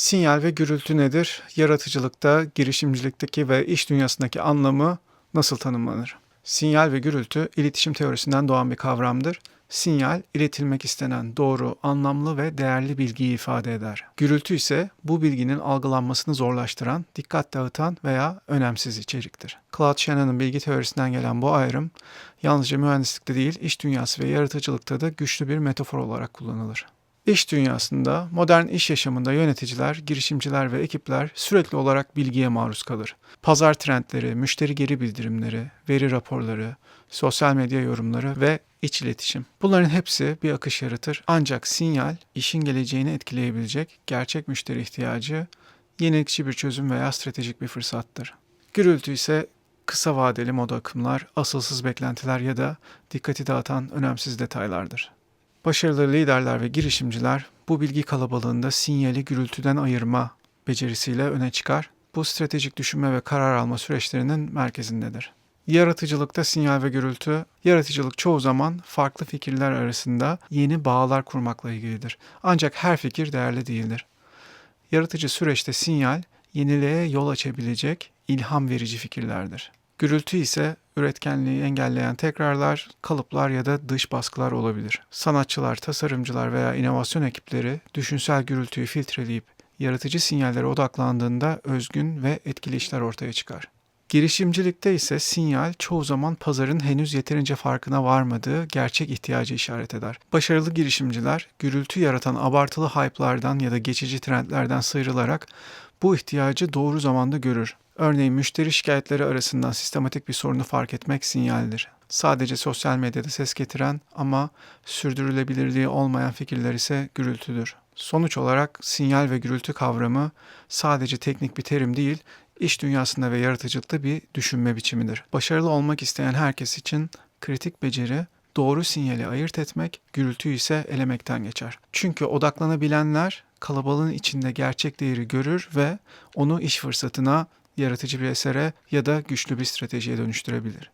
Sinyal ve gürültü nedir? Yaratıcılıkta, girişimcilikteki ve iş dünyasındaki anlamı nasıl tanımlanır? Sinyal ve gürültü iletişim teorisinden doğan bir kavramdır. Sinyal, iletilmek istenen doğru, anlamlı ve değerli bilgiyi ifade eder. Gürültü ise bu bilginin algılanmasını zorlaştıran, dikkat dağıtan veya önemsiz içeriktir. Claude Shannon'ın bilgi teorisinden gelen bu ayrım, yalnızca mühendislikte değil, iş dünyası ve yaratıcılıkta da güçlü bir metafor olarak kullanılır. İş dünyasında, modern iş yaşamında yöneticiler, girişimciler ve ekipler sürekli olarak bilgiye maruz kalır. Pazar trendleri, müşteri geri bildirimleri, veri raporları, sosyal medya yorumları ve iç iletişim. Bunların hepsi bir akış yaratır. Ancak sinyal, işin geleceğini etkileyebilecek gerçek müşteri ihtiyacı, yenilikçi bir çözüm veya stratejik bir fırsattır. Gürültü ise kısa vadeli moda akımlar, asılsız beklentiler ya da dikkati dağıtan önemsiz detaylardır. Başarılı liderler ve girişimciler bu bilgi kalabalığında sinyali gürültüden ayırma becerisiyle öne çıkar. Bu stratejik düşünme ve karar alma süreçlerinin merkezindedir. Yaratıcılıkta sinyal ve gürültü, yaratıcılık çoğu zaman farklı fikirler arasında yeni bağlar kurmakla ilgilidir. Ancak her fikir değerli değildir. Yaratıcı süreçte sinyal, yeniliğe yol açabilecek ilham verici fikirlerdir. Gürültü ise üretkenliği engelleyen tekrarlar, kalıplar ya da dış baskılar olabilir. Sanatçılar, tasarımcılar veya inovasyon ekipleri düşünsel gürültüyü filtreleyip yaratıcı sinyallere odaklandığında özgün ve etkili işler ortaya çıkar. Girişimcilikte ise sinyal çoğu zaman pazarın henüz yeterince farkına varmadığı gerçek ihtiyacı işaret eder. Başarılı girişimciler gürültü yaratan abartılı hype'lardan ya da geçici trendlerden sıyrılarak bu ihtiyacı doğru zamanda görür. Örneğin müşteri şikayetleri arasından sistematik bir sorunu fark etmek sinyaldir. Sadece sosyal medyada ses getiren ama sürdürülebilirliği olmayan fikirler ise gürültüdür. Sonuç olarak sinyal ve gürültü kavramı sadece teknik bir terim değil, iş dünyasında ve yaratıcılıkta bir düşünme biçimidir. Başarılı olmak isteyen herkes için kritik beceri doğru sinyali ayırt etmek, gürültüyü ise elemekten geçer. Çünkü odaklanabilenler kalabalığın içinde gerçek değeri görür ve onu iş fırsatına, yaratıcı bir esere ya da güçlü bir stratejiye dönüştürebilir.